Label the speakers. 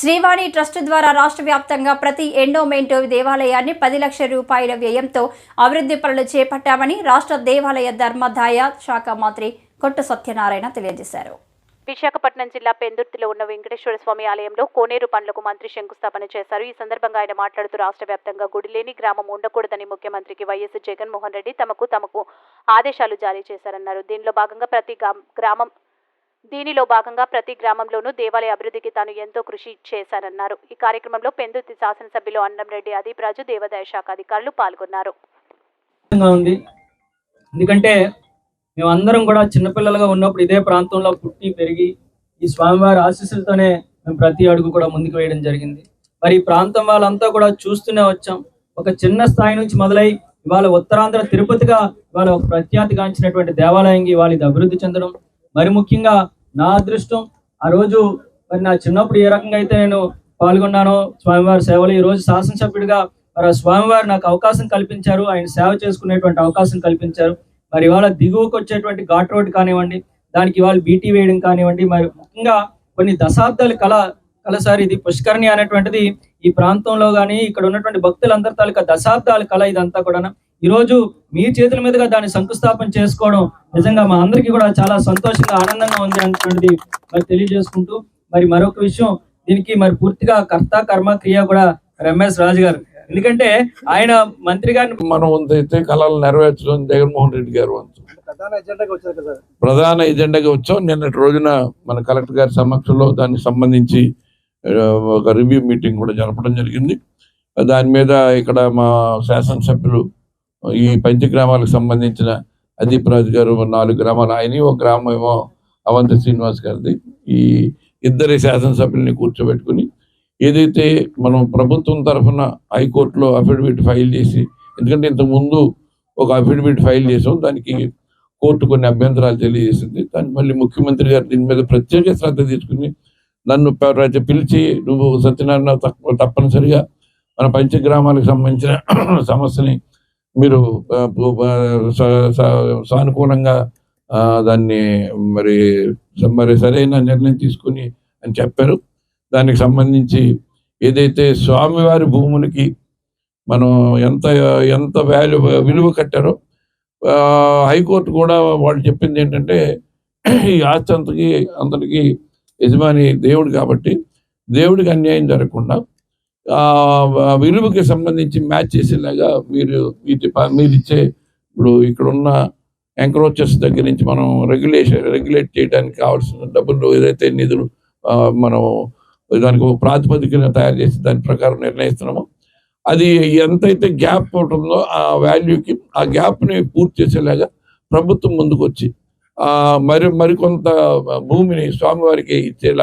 Speaker 1: Srivani trust ద్వారా రాష్ట్ర వ్యాప్తంగా ప్రతి ఎండోమెంట్ దేవాలయాన్ని పది లక్షల రూపాయల వ్యయంతో అభివృద్ధి పనులు చేపట్టామని రాష్ట్ర దేవాలయ ధర్మదాయ శాఖ మంత్రి కొట్టు సత్యనారాయణ తెలియజేశారు.
Speaker 2: విశాఖపట్నం జిల్లా పెందుర్తిలో ఉన్న వెంకటేశ్వర స్వామి ఆలయంలో కోనేరు పనులకు మంత్రి శంకుస్థాపన చేశారు. ఈ సందర్భంగా ఆయన మాట్లాడుతూ రాష్ట్ర వ్యాప్తంగా గుడిలేని గ్రామం ఉండకూడదని ముఖ్యమంత్రికి వైఎస్ జగన్మోహన్ రెడ్డి తమకు తమకు ఆదేశాలు జారీ చేశారన్నారు. దీనిలో భాగంగా ప్రతి గ్రామ- గ్రామం దీనిలో భాగంగా ప్రతి గ్రామంలోనూ దేవాలయ అభివృద్ధికి తాను ఎంతో కృషి చేశారన్నారు ఈ కార్యక్రమంలో పెందుర్తి శాసనసభ్యులు అన్నంరెడ్డి అదీప్రాజు దేవాదాయ శాఖ అధికారులు పాల్గొన్నారు.
Speaker 3: ఎందుకంటే ఉంది. ఎందుకంటే మేమందరం కూడా చిన్నపిల్లలుగా ఉన్నప్పుడు ఇదే ప్రాంతంలో పుట్టి పెరిగి ఈ స్వామివారి ఆశీస్సులతోనే మేము ప్రతి అడుగు కూడా ముందుకు వేయడం జరిగింది. మరి ఈ ప్రాంతం వాళ్ళంతా కూడా చూస్తూనే వచ్చాం. ఒక చిన్న స్థాయి నుంచి మొదలై ఇవాళ ఉత్తరాంధ్ర తిరుపతిగా ఇవాళ ఒక ప్రఖ్యాతిగాంచినటువంటి దేవాలయంకి ఇవాళ ఇది అభివృద్ధి చెందడం మరి ముఖ్యంగా నా అదృష్టం ఆ రోజు మరి నా చిన్నప్పుడు ఏ రకంగా అయితే నేను పాల్గొన్నానో స్వామివారి సేవలు ఈ రోజు శాసనసభ్యుడిగా మరి ఆ స్వామివారు నాకు అవకాశం కల్పించారు. ఆయన సేవ చేసుకునేటువంటి అవకాశం కల్పించారు. మరి ఇవాళ దిగువకు వచ్చేటువంటి ఘాట్ రోడ్ కానివ్వండి దానికి ఇవాళ బీటీ వేయడం కానివ్వండి మరి ముఖ్యంగా కొన్ని దశాబ్దాల కళ కళ సార్ ఇది పుష్కరణి అనేటువంటిది ఈ ప్రాంతంలో కానీ ఇక్కడ ఉన్నటువంటి భక్తులందరి తాలూకా దశాబ్దాల కళ ఇదంతా కూడా ఈ రోజు మీ చేతుల మీదుగా దాన్ని శంకుస్థాపన చేసుకోవడం నిజంగా మా అందరికీ కూడా చాలా సంతోషంగా ఆనందంగా ఉంది అనేటువంటిది మరి తెలియజేసుకుంటూ మరి మరొక విషయం దీనికి మరి పూర్తిగా కర్త కర్మ క్రియ కూడా రమేష్ రాజు గారు. ఎందుకంటే ఆయన మంత్రి గారిని
Speaker 4: మనం అయితే కళలు నెరవేర్చడం జగన్మోహన్ రెడ్డి గారు వంతు
Speaker 5: ప్రధాన ఎజెండాగా వచ్చారు కదా
Speaker 4: ప్రధాన ఎజెండాగా వచ్చాం. నిన్నటి రోజున మన కలెక్టర్ గారి సమక్షంలో దానికి సంబంధించి ఒక రివ్యూ మీటింగ్ కూడా జరపడం జరిగింది. దాని మీద ఇక్కడ మా శాసనసభ్యులు ఈ పంచగ్రామాలకు సంబంధించిన అదీప్ రాజు గారు నాలుగు గ్రామాలు ఆయన ఒక గ్రామం ఏమో అవంతి శ్రీనివాస్ గారిది. ఈ ఇద్దరి శాసనసభ్యుల్ని కూర్చోబెట్టుకుని ఏదైతే మనం ప్రభుత్వం తరఫున హైకోర్టులో అఫిడవిట్ ఫైల్ చేసి ఎందుకంటే ఇంతకుముందు ఒక అఫిడవిట్ ఫైల్ చేసాం దానికి కోర్టు కొన్ని అభ్యంతరాలు తెలియజేసింది. దాన్ని మళ్ళీ ముఖ్యమంత్రి గారు దీని మీద ప్రత్యేక శ్రద్ధ తీసుకుని నన్ను రైతు పిలిచి నువ్వు సత్యనారాయణ తప్ప- తప్పనిసరిగా మన పంచగ్రామాలకు సంబంధించిన సమస్యని మీరు సానుకూలంగా ఆ, దాన్ని మరి మరి సరైన నిర్ణయం తీసుకుని అని చెప్పారు. దానికి సంబంధించి ఏదైతే స్వామివారి భూములకి మనం ఎంత ఎంత వాల్యూ విలువ కట్టారో ఆ, హైకోర్టు కూడా వాళ్ళు చెప్పింది ఏంటంటే ఈ ఆస్తి అంతకి అందరికి యజమాని దేవుడు కాబట్టి దేవుడికి అన్యాయం జరగకుండా విలువకి సంబంధించి మ్యాచ్ చేసేలాగా మీరు ప- మీరు ఇచ్చే ఇప్పుడు ఇక్కడ ఉన్న ఎంక్రోచెస్ దగ్గర నుంచి మనం రెగ్యులేషన్ రెగ్యులేట్ చేయడానికి కావాల్సిన డబ్బులు ఏదైతే నిధులు మనం దానికి ఒక ప్రాతిపదికన తయారు చేసి దాని ప్రకారం నిర్ణయిస్తున్నామో అది ఎంతైతే గ్యాప్ ఉంటుందో ఆ వాల్యూకి ఆ గ్యాప్ని పూర్తి చేసేలాగా ప్రభుత్వం ముందుకు వచ్చి ఆ మరి మరికొంత భూమిని స్వామివారికి ఇచ్చేలా